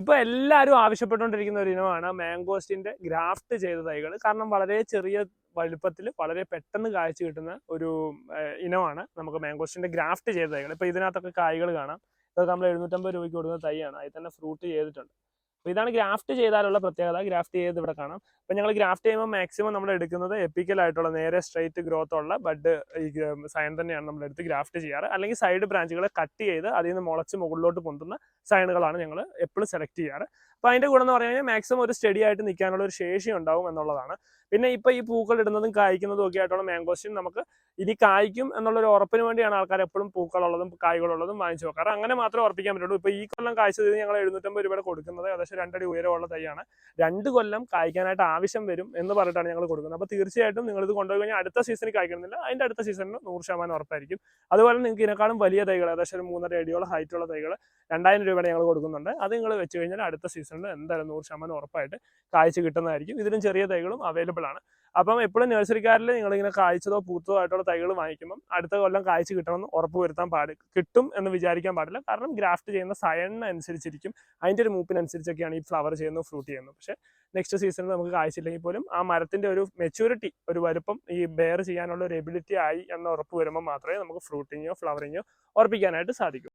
ഇപ്പൊ എല്ലാവരും ആവശ്യപ്പെട്ടുകൊണ്ടിരിക്കുന്ന ഒരു ഇനമാണ് മാംഗോസ്റ്റിന്റെ ഗ്രാഫ്റ്റ് ചെയ്ത തൈകൾ കാരണം വളരെ ചെറിയ വലുപ്പത്തിൽ വളരെ പെട്ടെന്ന് കാഴ്ച കിട്ടുന്ന ഒരു ഇനമാണ് നമുക്ക് മാംഗോസ്റ്റിന്റെ ഗ്രാഫ്റ്റ് ചെയ്ത തൈകൾ ഇപ്പൊ ഇതിനകത്തൊക്കെ കായ്കൾ കാണാം. ഇതൊക്കെ നമ്മൾ എഴുന്നൂറ്റമ്പത് രൂപയ്ക്ക് കൊടുക്കുന്ന തൈയാണ്. അതിൽ തന്നെ ഫ്രൂട്ട് ചെയ്തിട്ടുണ്ട്. അപ്പോൾ ഇതാണ് ഗ്രാഫ്റ്റ് ചെയ്താലുള്ള പ്രത്യേകത. ഗ്രാഫ്റ്റ് ചെയ്ത് ഇവിടെ കാണാം. അപ്പോൾ ഞങ്ങൾ ഗ്രാഫ്റ്റ് ചെയ്യുമ്പോൾ മാക്സിമം നമ്മൾ എടുക്കുന്നത് എപ്പിക്കൽ ആയിട്ടുള്ള നേരെ സ്ട്രൈറ്റ് ഗ്രോത്ത് ഉള്ള ബഡ് ഈ സയൻ തന്നെയാണ് നമ്മൾ എടുത്ത് ഗ്രാഫ്റ്റ് ചെയ്യാറ്. അല്ലെങ്കിൽ സൈഡ് ബ്രാഞ്ചുകളെ കട്ട് ചെയ്ത് അതിൽ നിന്ന് മുളച്ച് മുകളിലോട്ട് പൊന്തുന്ന സൈനുകളാണ് ഞങ്ങൾ എപ്പോഴും സെലക്ട് ചെയ്യാറ്. അപ്പോൾ അതിന്റെ ഗുണം എന്ന് പറഞ്ഞു കഴിഞ്ഞാൽ മാക്സിമം ഒരു സ്റ്റഡി ആയിട്ട് നിൽക്കാനുള്ള ഒരു ശേഷി ഉണ്ടാവും എന്നുള്ളതാണ്. പിന്നെ ഇപ്പോൾ ഈ പൂക്കൾ ഇടുന്നതും കായ്ക്കുന്നതും ഒക്കെ ആയിട്ടുള്ള മാംഗോസ്റ്റിൻ നമുക്ക് ഇനി കായ്ക്കും എന്നുള്ള ഒരു ഉറപ്പിന് വേണ്ടിയാണ് ആൾക്കാർ എപ്പോഴും പൂക്കളുള്ളതും കായ്കളുള്ളതും വാങ്ങിച്ചു വെക്കാറ്. അങ്ങനെ മാത്രമേ ഉറപ്പിക്കാൻ പറ്റുള്ളൂ. ഇപ്പോൾ ഈ കൊല്ലം കായ്ച്ചത് ഞങ്ങൾ എഴുന്നൂറ്റമ്പത് രൂപയുടെ കൊടുക്കുന്നത് ഏകദേശം രണ്ടടി ഉയരമുള്ള തൈയാണ്. രണ്ട് കൊല്ലം കായ്ക്കാനായിട്ട് ആവശ്യം വരും എന്ന് പറഞ്ഞിട്ടാണ് ഞങ്ങൾ കൊടുക്കുന്നത്. അപ്പോൾ തീർച്ചയായിട്ടും നിങ്ങൾ ഇത് കൊണ്ടുപോയി കഴിഞ്ഞാൽ അടുത്ത സീസണിൽ കായ്ക്കണമെന്നില്ല. അതിന്റെ അടുത്ത സീസണിന് നൂറ് ശതമാനം ഉറപ്പായിരിക്കും. അതുപോലെ നിങ്ങൾക്ക് ഇതിനേക്കാളും വലിയ തൈകൾ ഏകദേശം മൂന്നര അടിയോളം ഹൈറ്റുള്ള തൈകൾ രണ്ടായിരം രൂപയുടെ ഞങ്ങൾ കൊടുക്കുന്നുണ്ട്. അത് നിങ്ങൾ വെച്ച് കഴിഞ്ഞാൽ അടുത്ത സീസണിൽ എന്തായാലും നൂറ് ശതമാനം ഉറപ്പായിട്ട് കായ്ച്ച് കിട്ടുന്നതായിരിക്കും. ഇതിലും ചെറിയ തൈകളും അവൈലബിൾ ആണ്. അപ്പം എപ്പോഴും നഴ്സറിക്കാരിൽ നിങ്ങളിങ്ങനെ കായ്ച്ചതോ പൂത്തതോ ആയിട്ടുള്ള തൈകൾ വാങ്ങിക്കുമ്പം അടുത്ത കൊല്ലം കായ്ച്ച് കിട്ടണമെന്ന് ഉറപ്പ് വരുത്താൻ പാടില്ല കിട്ടും എന്ന് വിചാരിക്കാൻ പാടില്ല. കാരണം ഗ്രാഫ്റ്റ് ചെയ്യുന്ന സയണിനനുസരിച്ചിരിക്കും അതിന്റെ ഒരു മൂപ്പിനനുസരിച്ചൊക്കെയാണ് ഈ ഫ്ലവർ ചെയ്യുന്നത് ഫ്രൂട്ട് ചെയ്യുന്നത്. പക്ഷേ നെക്സ്റ്റ് സീസണിൽ നമുക്ക് കായ്ച്ചില്ലെങ്കിൽ പോലും ആ മരത്തിന്റെ ഒരു മെച്യൂരിറ്റി ഒരു വലുപ്പം ഈ ബെയർ ചെയ്യാനുള്ള ഒരു എബിലിറ്റി ആയി എന്ന ഉറപ്പ് വരുമ്പോൾ മാത്രമേ നമുക്ക് ഫ്രൂട്ടിങ്ങോ ഫ്ലവറിങ്ങോ ഉറപ്പിക്കാനായിട്ട് സാധിക്കൂ.